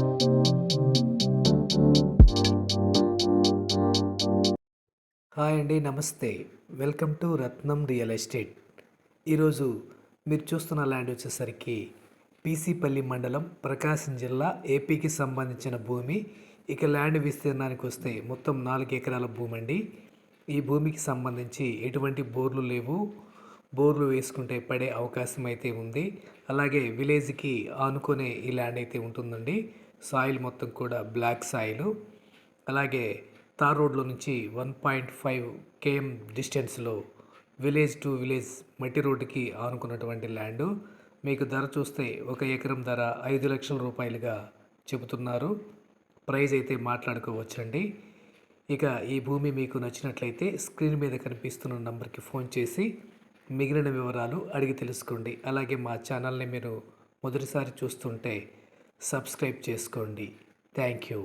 Hi అండి నమస్తే. Welcome to Ratnam real estate. ఈరోజు మీరు చూస్తున్న ల్యాండ్ వచ్చేసరికి పీసీపల్లి మండలం ప్రకాశం జిల్లా ఏపీకి సంబంధించిన భూమి. ఇక ల్యాండ్ విస్తీర్ణానికి వస్తే మొత్తం నాలుగు ఎకరాల భూమి అండి ఈ భూమికి సంబంధించి ఎటువంటి బోర్లు లేవు. బోర్లు వేసుకుంటే పడే అవకాశం అయితే ఉంది. అలాగే విలేజ్కి ఆనుకునే ఈ ల్యాండ్ అయితే ఉంటుందండి. సాయిల్ మొత్తం కూడా బ్లాక్ సాయిల్. అలాగే తార్ రోడ్లో నుంచి వన్ పాయింట్ ఫైవ్ కేఎం డిస్టెన్స్లో విలేజ్ టు విలేజ్ మట్టి రోడ్డుకి ఆనుకున్నటువంటి ల్యాండ్. మీకు ధర చూస్తే ఒక ఎకరం ధర ఐదు లక్షల రూపాయలుగా చెబుతున్నారు. ప్రైజ్ అయితే మాట్లాడుకోవచ్చండి. ఇక ఈ భూమి మీకు నచ్చినట్లయితే స్క్రీన్ మీద కనిపిస్తున్న నంబర్కి ఫోన్ చేసి మిగిలిన వివరాలు అడిగి తెలుసుకోండి. అలాగే మా ఛానల్ని మీరు మొదటిసారి చూస్తుంటే సబ్స్క్రైబ్ చేసుకోండి. Thank you.